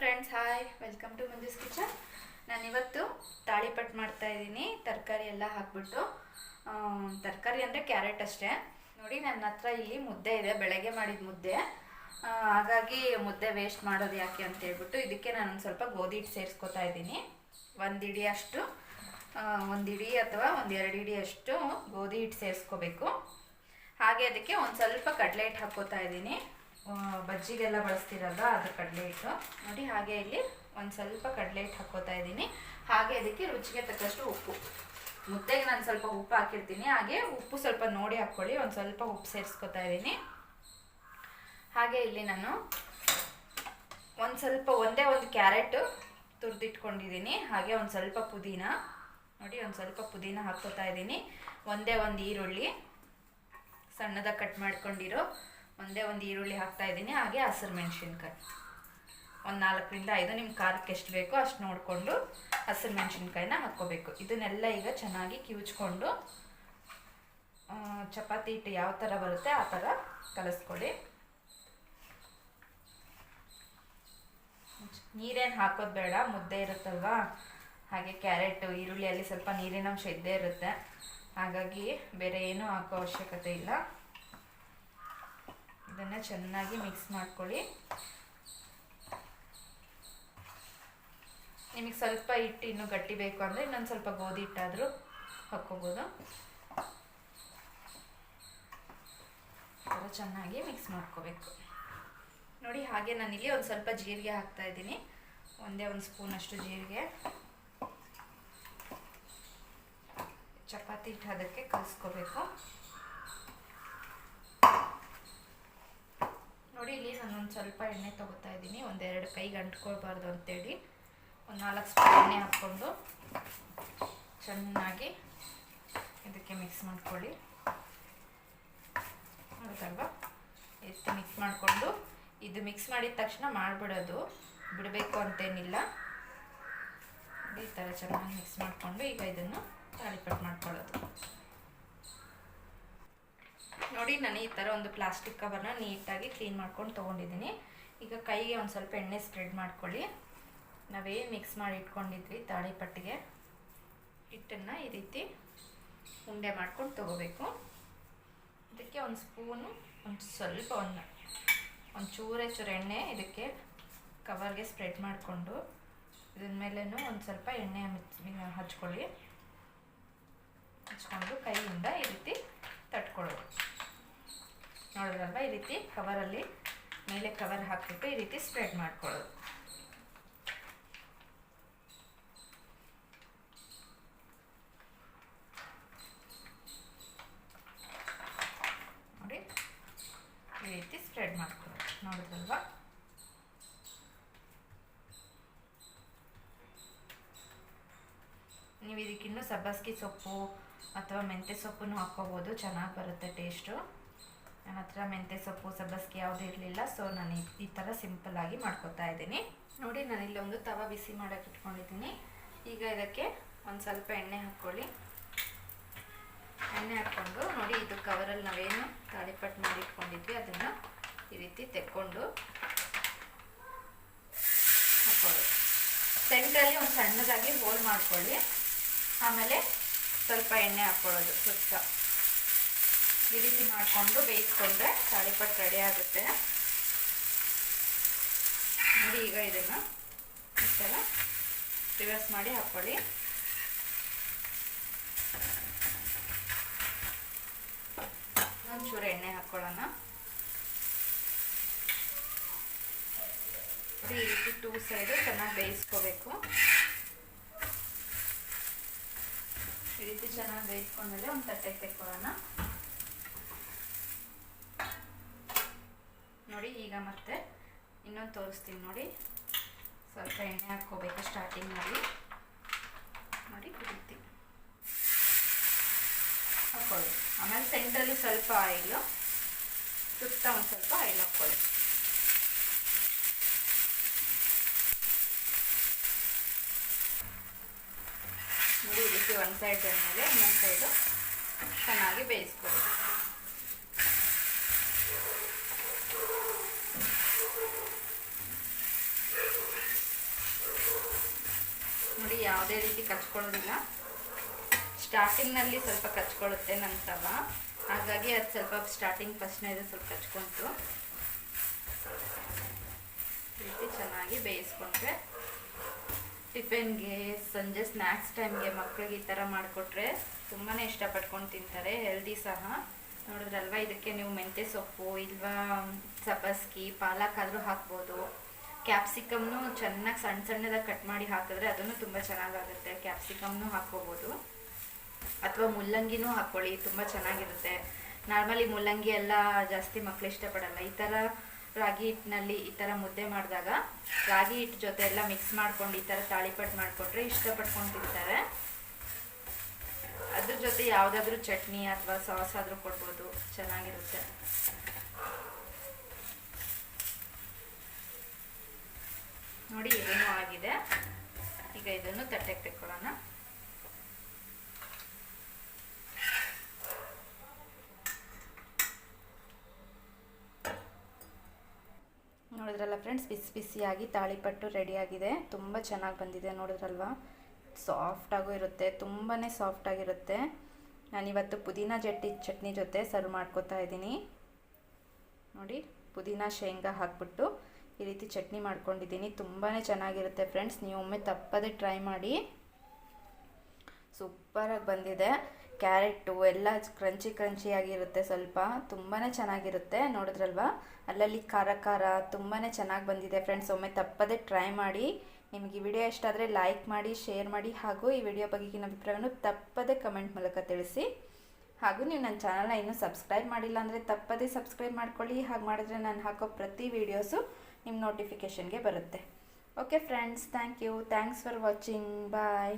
Friends hi welcome to Manju's kitchen ನಾನಿವತ್ತು ತಾಳಿಪಟ್ಟು ಮಾಡ್ತಾ ಇದ್ದೀನಿ. ತರಕಾರಿ ಎಲ್ಲ ಹಾಕ್ಬಿಟ್ಟು. ತರಕಾರಿ ಅಂದರೆ ಕ್ಯಾರೆಟ್ ಅಷ್ಟೇ. ನೋಡಿ ನನ್ನ ಹತ್ರ ಇಲ್ಲಿ ಮುದ್ದೆ ಇದೆ. ಬೆಳಗ್ಗೆ ಮಾಡಿದ ಮುದ್ದೆ. ಹಾಗಾಗಿ ಮುದ್ದೆ ವೇಸ್ಟ್ ಮಾಡೋದು ಯಾಕೆ ಅಂತ ಹೇಳ್ಬಿಟ್ಟು ಇದಕ್ಕೆ ನಾನು ಸ್ವಲ್ಪ ಗೋಧಿ ಹಿಟ್ಟು ಸೇರಿಸ್ಕೊತಾ ಇದ್ದೀನಿ. ಒಂದು ಇಡಿ ಅಷ್ಟು. ಒಂದು ಇಡಿ ಅಥವಾ ಒಂದು ಎರಡು ಇಡಿ ಅಷ್ಟು ಗೋಧಿ ಹಿಟ್ಟು ಸೇರಿಸ್ಕೋಬೇಕು. ಹಾಗೆ ಅದಕ್ಕೆ ಒಂದು ಸ್ವಲ್ಪ ಕಡಲೆ ಹಿಟ್ಟು ಹಾಕ್ಕೋತಾ ಇದ್ದೀನಿ. ಬಜ್ಜಿಗೆಲ್ಲ ಬಳಸ್ತಿರಲ್ಲ ಅದು ಕಡಲೆ ಹಿಟ್ಟು ನೋಡಿ, ಹಾಗೆ ಇಲ್ಲಿ ಒಂದು ಸ್ವಲ್ಪ ಕಡಲೆ ಹಿಟ್ಟು ಹಾಕೋತಾ ಇದ್ದೀನಿ. ಹಾಗೆ ಅದಕ್ಕೆ ರುಚಿಗೆ ತಕ್ಕಷ್ಟು ಉಪ್ಪು. ಮುದ್ದೆಗೆ ನಾನು ಸ್ವಲ್ಪ ಉಪ್ಪು ಹಾಕಿರ್ತೀನಿ. ಹಾಗೆ ಉಪ್ಪು ಸ್ವಲ್ಪ ನೋಡಿ ಹಾಕ್ಕೊಳ್ಳಿ. ಒಂದು ಸ್ವಲ್ಪ ಉಪ್ಪು ಸೇರಿಸ್ಕೊತಾ ಇದ್ದೀನಿ. ಹಾಗೆ ಇಲ್ಲಿ ನಾನು ಒಂದು ಸ್ವಲ್ಪ, ಒಂದೇ ಒಂದು ಕ್ಯಾರೆಟು ತುರಿದಿಟ್ಕೊಂಡಿದ್ದೀನಿ. ಹಾಗೆ ಒಂದು ಸ್ವಲ್ಪ ಪುದೀನ. ನೋಡಿ, ಒಂದು ಸ್ವಲ್ಪ ಪುದೀನ ಹಾಕ್ಕೋತಾ ಇದ್ದೀನಿ. ಒಂದೇ ಒಂದು ಈರುಳ್ಳಿ. ಸಣ್ಣದಾಗಿ ಕಟ್ ಮಾಡ್ಕೊಂಡಿರೋ ಒಂದೇ ಒಂದು ಈರುಳ್ಳಿ ಹಾಕ್ತಾ ಇದ್ದೀನಿ, ಹಾಗೆ ಹಸಿರು ಮೆಣಸಿನ್ಕಾಯಿ. ಒಂದು ನಾಲ್ಕರಿಂದ ಐದು ನಿಮ್ಮ ಖಾರಕ್ಕೆ ಎಷ್ಟು ಬೇಕೋ ಅಷ್ಟು ನೋಡಿಕೊಂಡು ಹಸಿರು ಮೆಣಸಿನ್ಕಾಯಿನ ಹಾಕ್ಕೋಬೇಕು. ಇದನ್ನೆಲ್ಲ ಈಗ ಚೆನ್ನಾಗಿ ಕಿವುಚ್ಕೊಂಡು ಚಪಾತಿ ಹಿಟ್ಟು ಯಾವ ಥರ ಬರುತ್ತೆ ಆ ಥರ ಕಲಿಸ್ಕೊಳ್ಳಿ. ನೀರೇನು ಹಾಕೋದು ಬೇಡ, ಮುದ್ದೆ ಇರುತ್ತಲ್ವಾ? ಹಾಗೆ ಕ್ಯಾರೆಟ್ ಈರುಳ್ಳಿಯಲ್ಲಿ ಸ್ವಲ್ಪ ನೀರಿನಂಶ ಇದ್ದೇ ಇರುತ್ತೆ. ಹಾಗಾಗಿ ಬೇರೆ ಏನೂ ಹಾಕೋ ಅವಶ್ಯಕತೆ ಇಲ್ಲ. ಇದನ್ನು ಚೆನ್ನಾಗಿ ಮಿಕ್ಸ್ ಮಾಡ್ಕೊಳ್ಳಿ. ನಿಮಗೆ ಸ್ವಲ್ಪ ಹಿಟ್ಟು ಇನ್ನೂ ಗಟ್ಟಿ ಬೇಕು ಅಂದರೆ ಇನ್ನೊಂದು ಸ್ವಲ್ಪ ಗೋಧಿ ಹಿಟ್ಟಾದರೂ ಹಾಕ್ಕೋಬೋದು. ಚೆನ್ನಾಗಿ ಮಿಕ್ಸ್ ಮಾಡ್ಕೋಬೇಕು. ನೋಡಿ ಹಾಗೆ ನಾನಿಲ್ಲಿ ಒಂದು ಸ್ವಲ್ಪ ಜೀರಿಗೆ ಹಾಕ್ತಾ ಇದ್ದೀನಿ. ಒಂದೇ ಒಂದು ಸ್ಪೂನ್ ಅಷ್ಟು ಜೀರಿಗೆ. ಚಪಾತಿ ಹಿಟ್ಟು ಅದಕ್ಕೆ ಕಲಿಸ್ಕೋಬೇಕು. ನೋಡಿ ಇಲ್ಲಿ ನಾನು ಒಂದು ಸ್ವಲ್ಪ ಎಣ್ಣೆ ತೊಗೋತಾ ಇದ್ದೀನಿ. ಒಂದೆರಡು ಕೈಗೆ ಅಂಟ್ಕೊಳ್ಬಾರ್ದು ಅಂತೇಳಿ. ಒಂದು ನಾಲ್ಕು ಸ್ಪೂನ್ ಎಣ್ಣೆ ಹಾಕ್ಕೊಂಡು ಚೆನ್ನಾಗಿ ಇದಕ್ಕೆ ಮಿಕ್ಸ್ ಮಾಡ್ಕೊಳ್ಳಿ. ಹೌದಲ್ವಾ ಎಷ್ಟು ಮಿಕ್ಸ್ ಮಾಡಿಕೊಂಡು ಇದು ಮಿಕ್ಸ್ ಮಾಡಿದ ತಕ್ಷಣ ಮಾಡಿಬಿಡೋದು. ಬಿಡಬೇಕು ಅಂತೇನಿಲ್ಲ. ಈ ಥರ ಚೆನ್ನಾಗಿ ಮಿಕ್ಸ್ ಮಾಡಿಕೊಂಡು ಈಗ ಇದನ್ನು ತಾಳಿಪಟ್ಟು ಮಾಡ್ಕೊಳ್ಳೋದು. ನೋಡಿ ನಾನು ಈ ಥರ ಒಂದು ಪ್ಲಾಸ್ಟಿಕ್ ಕವರ್ನ ನೀಟಾಗಿ ಕ್ಲೀನ್ ಮಾಡ್ಕೊಂಡು ತೊಗೊಂಡಿದ್ದೀನಿ. ಈಗ ಕೈಗೆ ಒಂದು ಸ್ವಲ್ಪ ಎಣ್ಣೆ ಸ್ಪ್ರೆಡ್ ಮಾಡ್ಕೊಳ್ಳಿ. ನಾವೇ ಮಿಕ್ಸ್ ಮಾಡಿ ಇಟ್ಕೊಂಡಿದ್ವಿ ತಾಳಿಪಟ್ಟಿಗೆ. ಹಿಟ್ಟನ್ನು ಈ ರೀತಿ ಉಂಡೆ ಮಾಡ್ಕೊಂಡು ತೊಗೋಬೇಕು. ಇದಕ್ಕೆ ಒಂದು ಸ್ಪೂನು, ಒಂದು ಸ್ವಲ್ಪ ಒಂದು ಒಂದು ಚೂರೇ ಚೂರು ಎಣ್ಣೆ ಇದಕ್ಕೆ ಕವರ್ಗೆ ಸ್ಪ್ರೆಡ್ ಮಾಡಿಕೊಂಡು, ಇದ್ರ ಮೇಲೇನು ಒಂದು ಸ್ವಲ್ಪ ಎಣ್ಣೆ ಹಚ್ಕೊಳ್ಳಿ. ಹಚ್ಕೊಂಡು ಕೈಯಿಂದ ಈ ರೀತಿ ತಟ್ಕೊಳ್ಳೋದು ನೋಡಿದ್ರಲ್ವ ಈ ರೀತಿ ಕವರಲ್ಲಿ ಮೇಲೆ ಕವರ್ ಹಾಕಿಬಿಟ್ಟು ಈ ರೀತಿ ಸ್ಪ್ರೆಡ್ ಮಾಡ್ಕೊಳ್ಳೋದು. ನೋಡಿ, ಈ ರೀತಿ ಸ್ಪ್ರೆಡ್ ಮಾಡ್ಕೊಳ್ಳೋದು. ನೋಡಿದ್ರಲ್ವಾ? ನೀವು ಇದಕ್ಕಿನ್ನೂ ಸಬ್ಬಸ್ಗಿ ಸೊಪ್ಪು ಅಥವಾ ಮೆಂತ್ಯ ಸೊಪ್ಪನ್ನು ಹಾಕ್ಕೋಬೋದು. ಚೆನ್ನಾಗಿ ಬರುತ್ತೆ ಟೇಸ್ಟು ನನ್ನ ಹತ್ರ ಮೆಂತ್ಯ ಸೊಪ್ಪು, ಸಬ್ಬಸ್ಗೆ ಯಾವುದೂ ಇರಲಿಲ್ಲ ಸೊ ನಾನು ಈ- ಥರ ಸಿಂಪಲ್ಲಾಗಿ ಮಾಡ್ಕೊತಾ ಇದ್ದೀನಿ. ನೋಡಿ ನಾನಿಲ್ಲಿ ಒಂದು ತವ ಬಿಸಿ ಮಾಡೋಕೆ ಇಟ್ಕೊಂಡಿದ್ದೀನಿ. ಈಗ ಇದಕ್ಕೆ ಒಂದು ಸ್ವಲ್ಪ ಎಣ್ಣೆ ಹಾಕ್ಕೊಳ್ಳಿ. ಎಣ್ಣೆ ಹಾಕ್ಕೊಂಡು ನೋಡಿ, ಇದು ಕವರಲ್ಲಿ ನಾವೇನು ತಾಳಿಪಟ್ಟು ಮಾಡಿ ಇಟ್ಕೊಂಡಿದ್ವಿ, ಅದನ್ನು ಈ ರೀತಿ ತೆಕ್ಕೊಂಡು ಹಾಕ್ಕೊಳ್ಳಿ ಸೆಂಟ್ರಲ್ಲಿ ಒಂದು ಸಣ್ಣದಾಗಿ ಹೋಲ್ ಮಾಡ್ಕೊಳ್ಳಿ. ಆಮೇಲೆ ಸ್ವಲ್ಪ ಎಣ್ಣೆ ಹಾಕ್ಕೊಳ್ಳೋದು ಸುತ್ತ. ಈ ರೀತಿ ಮಾಡಿಕೊಂಡು ಬೇಯಿಸ್ಕೊಂಡ್ರೆ ತಾಳಿಪಟ್ಟು ರೆಡಿ ಆಗುತ್ತೆ. ನೋಡಿ ಈಗ ಇದನ್ನು ಇಷ್ಟೆಲ್ಲ ರಿವರ್ಸ್ ಮಾಡಿ ಹಾಕ್ಕೊಳ್ಳಿ. ಒಂಚೂರು ಎಣ್ಣೆ ಹಾಕ್ಕೊಳ್ಳೋಣ. ಈ ರೀತಿ ಟೂ ಸೈಡು ಚೆನ್ನಾಗಿ ಬೇಯಿಸ್ಕೋಬೇಕು. ಈ ರೀತಿ ಚೆನ್ನಾಗಿ ಬೇಯಿಸ್ಕೊಂಡ್ಮೇಲೆ ಒಂದು ತಟ್ಟೆಗೆ ತೆಕ್ಕೊಳ್ಳೋಣ ನೋಡಿ ಈಗ ಮತ್ತೆ ಇನ್ನೊಂದು ತೋರಿಸ್ತೀನಿ ನೋಡಿ. ಸ್ವಲ್ಪ ಎಣ್ಣೆ ಹಾಕ್ಕೋಬೇಕು ಸ್ಟಾರ್ಟಿಂಗಲ್ಲಿ ನೋಡಿ ರೀತಿ ಹಾಕ್ಕೊಳ್ಳಿ ಆಮೇಲೆ ಸೆಂಟ್ರಲ್ಲಿ ಸ್ವಲ್ಪ ಆಯಿಲು ಸುತ್ತ ಒಂದು ಸ್ವಲ್ಪ ಆಯಿಲ್ ಹಾಕ್ಕೊಳ್ಳಿ ನೋಡಿ ರೀತಿ ಒಂದು ಸೈಡ್ ಮೇಲೆ ಇನ್ನೊಂದು ಸೈಡು ಚೆನ್ನಾಗಿ ಬೇಯಿಸ್ಕೊಳ್ಳಿ. ಯಾವುದೇ ರೀತಿ ಕಚ್ಕೊಳ್ಳೋದಿಲ್ಲ. ಸ್ಟಾರ್ಟಿಂಗ್ನಲ್ಲಿ ಸ್ವಲ್ಪ ಕಚ್ಕೊಳ್ಳುತ್ತೆ ನನ್ನ ತವ ಹಾಗಾಗಿ ಅದು ಸ್ವಲ್ಪ ಸ್ಟಾರ್ಟಿಂಗ್ ಫಸ್ಟ್ನೇ ಇದು ಸ್ವಲ್ಪ ಕಚ್ಕೊಂತು. ರೀತಿ ಚೆನ್ನಾಗಿ ಬೇಯಿಸ್ಕೊಂಡ್ರೆ ಟಿಫಿನ್ಗೆ ಸಂಜೆ ಸ್ನ್ಯಾಕ್ಸ್ ಟೈಮ್ಗೆ ಮಕ್ಕಳಿಗೆ ಈ ಥರ ಮಾಡಿಕೊಟ್ರೆ ತುಂಬಾ ಇಷ್ಟಪಡ್ಕೊಂಡು ತಿಂತಾರೆ, ಹೆಲ್ದಿ ಸಹ. ನೋಡಿದ್ರಲ್ವಾ, ಇದಕ್ಕೆ ನೀವು ಮೆಂತ್ಯ ಸೊಪ್ಪು ಇಲ್ವಾ, ಸಬ್ಬಸ್ಗಿ, ಪಾಲಕ್ ಆದರೂ ಹಾಕ್ಬೋದು. ಕ್ಯಾಪ್ಸಿಕಮ್ನು ಚೆನ್ನಾಗಿ ಸಣ್ಣ ಸಣ್ಣದಾಗಿ ಕಟ್ ಮಾಡಿ ಹಾಕಿದ್ರೆ ಅದನ್ನು ತುಂಬ ಚೆನ್ನಾಗಾಗುತ್ತೆ. ಕ್ಯಾಪ್ಸಿಕಮ್ನು ಹಾಕ್ಕೋಬೋದು. ಅಥವಾ ಮುಲ್ಲಂಗಿನೂ ಹಾಕ್ಕೊಳ್ಳಿ, ತುಂಬ ಚೆನ್ನಾಗಿರುತ್ತೆ. ನಾರ್ಮಲಿ ಮುಲ್ಲಂಗಿ ಎಲ್ಲ ಜಾಸ್ತಿ ಮಕ್ಳು ಇಷ್ಟಪಡಲ್ಲ. ಈ ಥರ ರಾಗಿ ಹಿಟ್ಟಿನಲ್ಲಿ ಈ ಥರ ಮುದ್ದೆ ಮಾಡಿದಾಗ ರಾಗಿ ಹಿಟ್ಟು ಜೊತೆ ಎಲ್ಲ ಮಿಕ್ಸ್ ಮಾಡ್ಕೊಂಡು ಈ ಥರ ತಾಳಿಪಟ್ಟು ಮಾಡಿಕೊಟ್ರೆ ಇಷ್ಟಪಟ್ಕೊಂಡು ತಿಂತಾರೆ. ಅದ್ರ ಜೊತೆ ಯಾವುದಾದ್ರೂ ಚಟ್ನಿ ಅಥವಾ ಸಾಸ್ ಆದರೂ ಕೊಡ್ಬೋದು. ಚೆನ್ನಾಗಿರುತ್ತೆ. ಇದನ್ನು ತಟ್ಟೆಗೆ ತೆಕ್ಕೊಳ್ಳೋಣ. ನೋಡಿದ್ರಲ್ಲ ಫ್ರೆಂಡ್ಸ್, ಬಿಸಿ ಬಿಸಿಯಾಗಿ ತಾಳಿಪಟ್ಟು ರೆಡಿಯಾಗಿದೆ. ತುಂಬ ಚೆನ್ನಾಗಿ ಬಂದಿದೆ ನೋಡಿದ್ರಲ್ವಾ? ಸಾಫ್ಟಾಗೂ ಇರುತ್ತೆ ತುಂಬಾ ಸಾಫ್ಟಾಗಿರುತ್ತೆ ನಾನಿವತ್ತು ಪುದೀನ ಜಟ್ಟಿ ಚಟ್ನಿ ಜೊತೆ ಸರ್ವ್ ಮಾಡ್ಕೋತಾ ಇದ್ದೀನಿ. ನೋಡಿ, ಪುದೀನ ಶೇಂಗಾ ಹಾಕ್ಬಿಟ್ಟು ಈ ರೀತಿ ಚಟ್ನಿ ಮಾಡ್ಕೊಂಡಿದ್ದೀನಿ. ತುಂಬಾ ಚೆನ್ನಾಗಿರುತ್ತೆ ಫ್ರೆಂಡ್ಸ್ ನೀವು ಒಮ್ಮೆ ತಪ್ಪದೆ ಟ್ರೈ ಮಾಡಿ. ಸೂಪರಾಗಿ ಬಂದಿದೆ. ಕ್ಯಾರೆಟು ಎಲ್ಲ ಕ್ರಂಚಿ ಕ್ರಂಚಿಯಾಗಿರುತ್ತೆ ಸ್ವಲ್ಪ. ತುಂಬಾ ಚೆನ್ನಾಗಿರುತ್ತೆ. ನೋಡಿದ್ರಲ್ವಾ? ಅಲ್ಲಲ್ಲಿ ಖಾರ ಖಾರ ತುಂಬಾ ಚೆನ್ನಾಗಿ ಬಂದಿದೆ ಫ್ರೆಂಡ್ಸ್ ಒಮ್ಮೆ ತಪ್ಪದೆ ಟ್ರೈ ಮಾಡಿ. ನಿಮಗೆ ಈ ವಿಡಿಯೋ ಇಷ್ಟ ಆದರೆ ಲೈಕ್ ಮಾಡಿ ಶೇರ್ ಮಾಡಿ ಹಾಗೂ ಈ ವಿಡಿಯೋ ಬಗೆಗಿನ ಅಭಿಪ್ರಾಯವನ್ನು ತಪ್ಪದೆ ಕಮೆಂಟ್ ಮೂಲಕ ತಿಳಿಸಿ. ಹಾಗೂ ನೀವು ನನ್ನ ಚಾನಲ್ನ ಇನ್ನೂ ಸಬ್ಸ್ಕ್ರೈಬ್ ಮಾಡಿಲ್ಲ ಅಂದರೆ ತಪ್ಪದೇ ಸಬ್ಸ್ಕ್ರೈಬ್ ಮಾಡ್ಕೊಳ್ಳಿ. ಹಾಗೆ ಮಾಡಿದ್ರೆ ನಾನು ಹಾಕೋ ಪ್ರತಿ ವೀಡಿಯೋಸು ನಿಮ್ಮ ನೋಟಿಫಿಕೇಷನ್ಗೆ ಬರುತ್ತೆ okay friends thank you thanks for watching bye